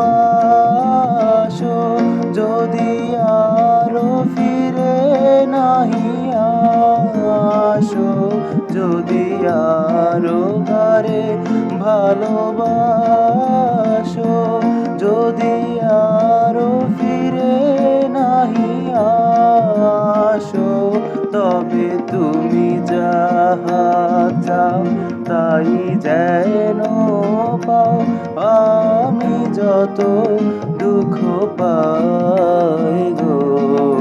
ভালোবাসো, যদি আরও ফিরে নাহি আসো যদি আরও গারে ভালোবাসো, যদি আরও ফিরে নাহি আসো তবে তুমি যাহা যাও পাই যেন পাও আমি যত দুঃখ পাই গো।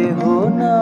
যেও না